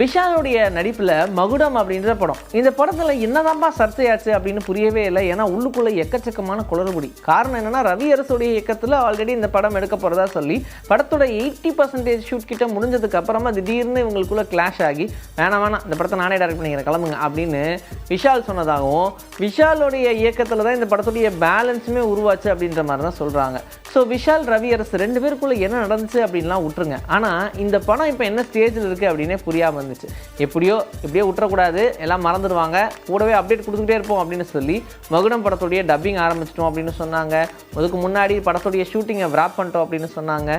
விஷாலுடைய நடிப்பில் மகுடம் அப்படின்ற படம். இந்த படத்தில் என்னதான்பா சர்ச்சையாச்சு அப்படின்னு புரியவே இல்லை. ஏன்னா உள்ளுக்குள்ளே எக்கச்சக்கமான குளறுபடி. காரணம் என்னென்னா ரவி அரசுடைய இயக்கத்தில் ஆல்ரெடி இந்த படம் எடுக்க போகிறதா சொல்லி படத்தோட எயிட்டி பர்சன்டேஜ் ஷூட் கிட்ட முடிஞ்சதுக்கு அப்புறமா திடீர்னு இவங்களுக்குள்ளே கிளாஷ் ஆகி வேணாம் வேணாம் இந்த படத்தை நானே டேரக்ட் பண்ணிக்கிறேன் கிளம்புங்க அப்படின்னு விஷால் சொன்னதாகவும் விஷாலுடைய இயக்கத்தில் தான் இந்த படத்துடைய பேலன்ஸுமே உருவாச்சு அப்படின்ற மாதிரி தான் சொல்கிறாங்க ஸோ விஷால் ரவி அரசு ரெண்டு பேருக்குள்ளே என்ன நடந்துச்சு அப்படின்லாம் விட்டுருங்க ஆனால் இந்த படம் இப்போ என்ன ஸ்டேஜில் இருக்குது அப்படின்னே புரியாமல் இருந்துச்சு எப்படியோ எப்படியோ விட்டுறக்கூடாது. எல்லாம் மறந்துடுவாங்க. கூடவே அப்டேட் கொடுத்துக்கிட்டே இருப்போம் அப்படின்னு சொல்லி மகுடம் படத்துடைய டப்பிங் ஆரம்பிச்சிட்டோம் அப்படின்னு சொன்னாங்க. அதுக்கு முன்னாடி படத்துடைய ஷூட்டிங்கை விராப் பண்ணிட்டோம் அப்படின்னு சொன்னாங்க.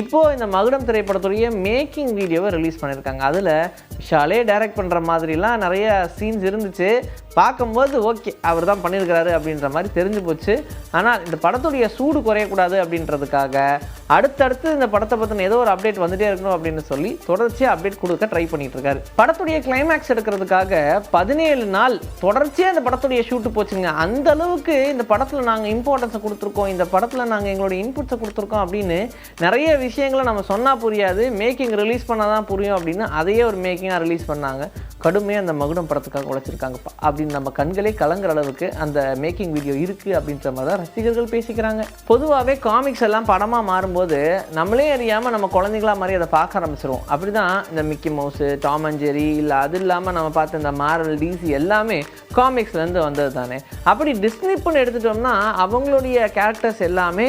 இப்போது இந்த மகுடம் திரைப்படத்துடைய மேக்கிங் வீடியோவை ரிலீஸ் பண்ணியிருக்காங்க. அதில் விஷாலே டைரக்ட் பண்ணுற மாதிரிலாம் நிறைய சீன்ஸ் இருந்துச்சு. பார்க்கும்போது ஓகே அவர் தான் பண்ணியிருக்கிறாரு அப்படின்ற மாதிரி தெரிஞ்சு போச்சு. ஆனால் இந்த படத்துடைய சூடு குறையக்கூடாது அப்படின்றதுக்காக அடுத்தடுத்து இந்த படத்தை பற்றின ஏதோ ஒரு அப்டேட் வந்துட்டே இருக்கணும் அப்படின்னு சொல்லி தொடர்ச்சியாக அப்டேட் கொடுக்க ட்ரை பண்ணிட்டு இருக்காரு படத்துடைய கிளைமேக்ஸ் எடுக்கிறதுக்காக பதினேழு நாள் தொடர்ச்சியாக இந்த படத்துடைய ஷூட்டு போச்சுங்க. அந்த அளவுக்கு இந்த படத்தில் நாங்கள் இம்பார்ட்டன்ஸை கொடுத்துருக்கோம். இந்த படத்தில் நாங்கள் எங்களுடைய இன்புட்ஸை கொடுத்துருக்கோம் அப்படின்னு நிறைய விஷயங்களை நம்ம சொன்னால் புரியாது. மேக்கிங் ரிலீஸ் பண்ணால் தான் புரியும் அப்படின்னு அதையே ஒரு மேக்கிங்காக ரிலீஸ் பண்ணாங்க. கடுமையாக அந்த மகுடம் படத்துக்காக உழைச்சிருக்காங்கப்பா அப்படின்னு நம்ம கண்களே கலங்குற அளவுக்கு அந்த மேக்கிங் வீடியோ இருக்குது அப்படின்ற மாதிரி தான் ரசிகர்கள் பேசிக்கிறாங்க. பொதுவாகவே காமிக்ஸ் எல்லாம் படமாக மாறும்போது நம்மளே அறியாமல் நம்ம குழந்தைங்களா மாதிரி அதை பார்க்க ஆரம்பிச்சிருவோம். அப்படி தான் இந்த Mickey Mouse Tom and Jerry இல்லை அது இல்லாமல் நம்ம பார்த்த இந்த மார்வல் டிசி எல்லாமே காமிக்ஸ்லேருந்து வந்தது தானே? அப்படி டிஸ்னிப்புன்னு எடுத்துட்டோம்னா அவங்களுடைய கேரக்டர்ஸ் எல்லாமே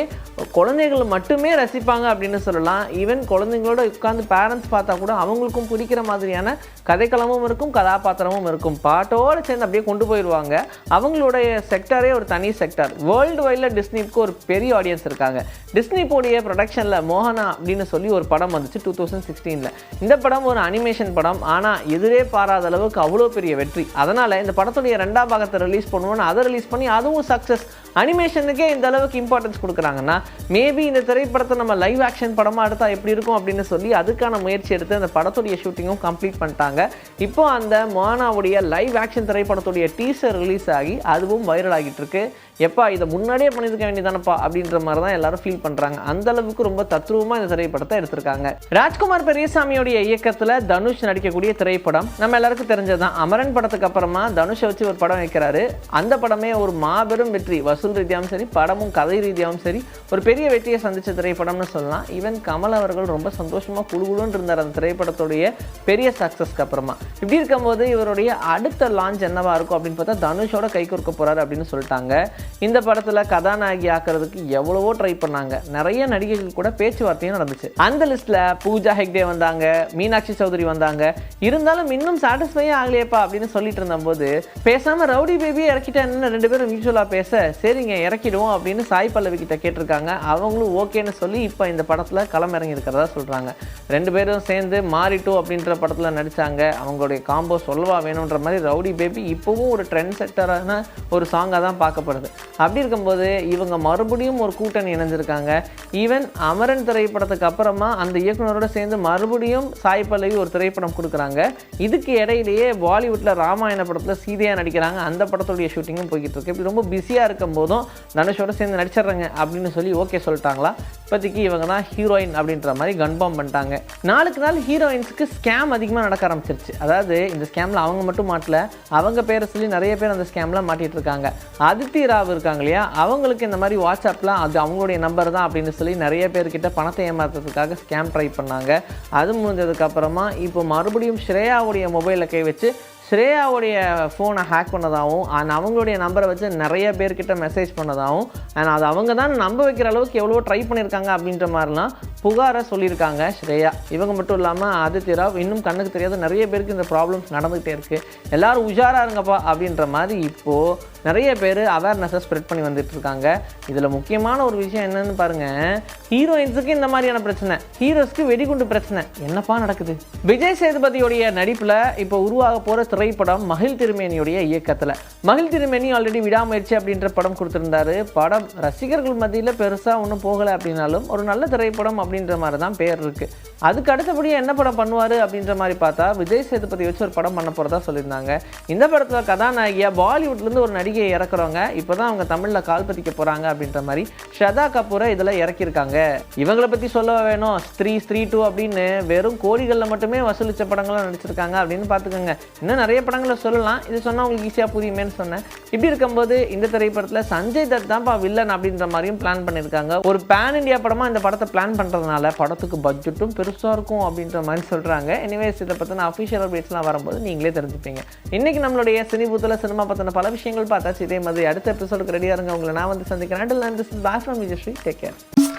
குழந்தைகள் மட்டுமே ரசிப்பாங்க அப்படின்னு சொல்லலாம். ஈவன் குழந்தைங்களோட உட்காந்து பேரண்ட்ஸ் பார்த்தா கூட அவங்களுக்கும் பிடிக்கிற மாதிரியான கதைக்களமும் இருக்கும் கதாபாத்திரமும் இருக்கும். பாட்டோடு சேர்ந்து அப்படியே கொண்டு போயிடுவாங்க. அவங்களுடைய செக்டரே ஒரு தனி செக்டர் வேர்ல்டு வைடில் டிஸ்னிக்கு ஒரு பெரிய ஆடியன்ஸ் இருக்காங்க. டிஸ்னிப்போடைய ப்ரொடக்ஷனில் மோகனா அப்படின்னு சொல்லி ஒரு படம் வந்துச்சு டூ தௌசண்ட் சிக்ஸ்டீனில் இந்த படம் ஒரு அனிமேஷன் படம். படம் ஆனால் எதிரே பாராத அளவுக்கு அவ்வளோ பெரிய வெற்றி. அதனால் இந்த படத்துடைய ரெண்டாம் பாகத்தை ரிலீஸ் பண்ணுவோன்னு அதை ரிலீஸ் பண்ணி அதுவும் சக்ஸஸ் அனிமேஷனுக்கே இந்த அளவுக்கு இம்பார்ட்டன்ஸ் கொடுக்குறாங்கன்னா மேபி இந்த திரைப்படத்தை நம்ம லைவ் ஆக்ஷன் படமாக எடுத்தால் எப்படி இருக்கும் அப்படின்னு சொல்லி அதுக்கான முயற்சி எடுத்து அந்த படத்துடைய ஷூட்டிங்கும் கம்ப்ளீட் பண்ணிட்டாங்க. இப்போ அந்த மானாவுடைய லைவ் ஆக்ஷன் திரைப்படத்துடைய டீசர் ரிலீஸ் ஆகி அதுவும் வைரல் ஆகிட்டு இருக்கு. எப்பா இதை முன்னாடியே பண்ணியிருக்க வேண்டியதானப்பா அப்படின்ற மாதிரி தான் எல்லாரும் ஃபீல் பண்ணுறாங்க அந்த அளவுக்கு ரொம்ப தத்ரூபமாக இந்த திரைப்படத்தை எடுத்திருக்காங்க. ராஜ்குமார் பெரியசாமியோடைய இயக்கத்தில் தனுஷ் நடிக்கக்கூடிய திரைப்படம். நம்ம எல்லாருக்கும் தெரிஞ்சதுதான். அமரன் படத்துக்கு அப்புறமா தனுஷை வச்சு ஒரு படம் வைக்கிறாரு. அந்த படமே ஒரு மாபெரும் வெற்றி. வசூல் ரீதியாகவும் சரி படமும் கதை ரீதியாகவும் சரி ஒரு பெரிய வெற்றியை சந்திச்ச திரைப்படம்னு சொல்லலாம். ஈவன் கமல் அவர்கள் ரொம்ப சந்தோஷமாக குழுகுழுன்னு இருந்தார் அந்த திரைப்படத்துடைய பெரிய சக்ஸஸ்க்கு அப்புறமா. இப்படி இருக்கும்போது இவருடைய அடுத்த லான்ச் என்னவா இருக்கும் அப்படின்னு பார்த்தா தனுஷோட கை கொடுக்க போறாரு அப்படின்னு சொல்லிட்டாங்க. இந்த படத்தில் கதாநாயகி ஆக்கிறதுக்கு எவ்வளவோ ட்ரை பண்ணாங்க. நிறைய நடிகைகள் கூட பேச்சுவார்த்தையும் நடந்துச்சு. அந்த லிஸ்ட்டில் பூஜா ஹெக்டே வந்தாங்க மீனாட்சி சௌதரி வந்தாங்க இருந்தாலும் இன்னும் சாட்டிஸ்ஃபையே ஆகலையப்பா அப்படின்னு சொல்லிட்டு இருந்தபோது பேசாமல் ரவுடி பேபி இறக்கிட்டேன்னு ரெண்டு பேரும் மியூச்சுவலாக பேச சரிங்க இறக்கிடுவோம் அப்படின்னு சாய் பல்லவி கிட்ட கேட்டிருக்காங்க. அவங்களும் ஓகேன்னு சொல்லி இப்போ இந்த படத்தில் களமிறங்கி இருக்கிறதா சொல்கிறாங்க ரெண்டு பேரும் சேர்ந்து மாறிட்டோம் அப்படின்ற படத்தில் நடித்தாங்க அவங்களுடைய காம்போ சொல்லவா வேணுன்ற மாதிரி ரவுடி பேபி இப்போவும் ஒரு ட்ரெண்ட் செட்டரான ஒரு சாங்காக தான் பார்க்கப்படுது. அப்படி இருக்கும்போது இவங்க மறுபடியும் ஒரு கூட்டணி இணைஞ்சிருக்காங்க. ஈவன் அமரன் திரைப்படத்துக்கு அப்புறமா அந்த இயக்குனரோட சேர்ந்து மறுபடியும் சாய் பல்லவி ஒரு திரைப்படம் கொடுக்குறாங்க. இதுக்கு இடையிலேயே பாலிவுட்டில் ராமாயண படத்தில் சீதையாக நடிக்கிறாங்க. அந்த படத்துடைய ஷூட்டிங்கும் போய்கிட்டு இருக்கு இப்படி ரொம்ப பிஸியாக இருக்கும் போதும் தனுஷோட சேர்ந்து நடிச்சிடுறாங்க அப்படின்னு சொல்லி ஓகே சொல்லிட்டாங்களா? இப்போதைக்கு இவங்க தான் ஹீரோயின் அப்படின்ற மாதிரி கன்ஃபார்ம் பண்ணிட்டாங்க. நாளுக்கு நாள் ஹீரோயின்ஸுக்கு ஸ்கேம் அதிகமாக நடக்க ஆரம்பிச்சிருச்சு. அதாவது இந்த ஸ்கேமில் அவங்க மட்டும் மாட்டல. அவங்க பேரை சொல்லி நிறைய பேர் அந்த ஸ்கேமில் மாட்டிட்டு இருக்காங்க அதித்தி ராவ் இருக்காங்க இல்லையா? அவங்களுக்கு இந்த மாதிரி வாட்ஸ்அப்பில் அது அவங்களுடைய நம்பர் தான் அப்படின்னு சொல்லி நிறைய பேர்கிட்ட பணத்தை ஏமாத்துறதுக்காக ஸ்கேம் ட்ரை பண்ணாங்க. அது முடிஞ்சதுக்கப்புறமா இப்போ மறுபடியும் ஸ்ரேயாவுடைய மொபைலில் கை வச்சு ஸ்ரேயாவுடைய ஃபோனை ஹேக் பண்ணதாகவும் அண்ட் அவங்களுடைய நம்பரை வச்சு நிறைய பேர்கிட்ட மெசேஜ் பண்ணதாகவும் அண்ட் அது அவங்க தான் நம்ப வைக்கிற அளவுக்கு எவ்வளோ ட்ரை பண்ணியிருக்காங்க அப்படின்ற மாதிரிலாம் புகாரை சொல்லியிருக்காங்க ஸ்ரேயா. இவங்க மட்டும் இல்லாமல் ஆதித்ய ராவ் இன்னும் கண்ணுக்கு தெரியாத நிறைய பேருக்கு இந்த ப்ராப்ளம்ஸ் நடந்துகிட்டே இருக்குது எல்லாரும் உஷாராக இருங்கப்பா அப்படின்ற மாதிரி இப்போது நிறைய பேர் அவேர்னஸை ஸ்ப்ரெட் பண்ணி வந்துட்டு இருக்காங்க. இதில் முக்கியமான ஒரு விஷயம் என்னன்னு பாருங்கள் ஹீரோயின்ஸுக்கு இந்த மாதிரியான பிரச்சனை. ஹீரோஸ்க்கு வெடிகுண்டு பிரச்சனை. என்னப்பா நடக்குது? விஜய் சேதுபதியோடைய நடிப்பில் இப்போ உருவாக போகிற திரைப்படம் மகிழ் திருமேனியுடைய இயக்கத்தில். மகிழ் திருமேனி ஆல்ரெடி விடாமுயற்சி அப்படின்ற படம் கொடுத்துருந்தாரு. படம் ரசிகர்கள் மத்தியில் பெருசாக ஒன்றும் போகலை அப்படின்னாலும் ஒரு நல்ல திரைப்படம் அப்படின்ற மாதிரி தான் பேர் இருக்குது அதுக்கு அடுத்தபடியாக என்ன படம் பண்ணுவார் அப்படின்ற மாதிரி பார்த்தா விஜய் சேதுபதி வச்சு ஒரு படம் பண்ண போகிறதா சொல்லியிருந்தாங்க. இந்த படத்தில் கதாநாயகியாக பாலிவுட்லேருந்து ஒரு நடிகையை இறக்குறவங்க இப்போ தான் அவங்க தமிழில் கால் பதிக்க போகிறாங்க அப்படின்ற மாதிரி ஷதா கபூரை இதில் இறக்கியிருக்காங்க. இவங்களை பற்றி சொல்ல வேணும்? ஸ்த்ரீ ஸ்த்ரீ டூ அப்படின்னு வெறும் கோடிகளில் மட்டுமே வசூலித்த படங்களாக நடிச்சிருக்காங்க அப்படின்னு பார்த்துக்கோங்க. இன்னும் நிறைய படங்களை சொல்லலாம். இது சொன்னால் உங்களுக்கு ஈஸியாக புரியுமேன்னு சொன்னேன். இப்படி இருக்கும்போது இந்த திரைப்படத்தில் சஞ்சய் தத் தான்ப்பா வில்லன் அப்படின்ற மாதிரியும் பிளான் பண்ணியிருக்காங்க. ஒரு பேன் இந்தியா படமாக இந்த படத்தை பிளான் பண்ணுறதுனால படத்துக்கு பட்ஜெட்டும் பெருசாக இருக்கும் அப்படின்ற மாதிரி சொல்கிறாங்க எனிவேஸ் இதை பற்றின அஃபிஷியல் அப்டேட்ஸ்லாம் வரும்போது நீங்களே தெரிஞ்சுப்பீங்க. இன்றைக்கி நம்மளுடைய சினிபூத்தில் சினிமா பற்றின பல விஷயங்கள் பார்த்தாச்சு. இதே மாதிரி அடுத்த எபிசோடுக்கு ரெடியாக இருங்க. உங்களை நான் வந்து சந்திக்கிறேன். அண்ட் நான் this is from Vijayashree take care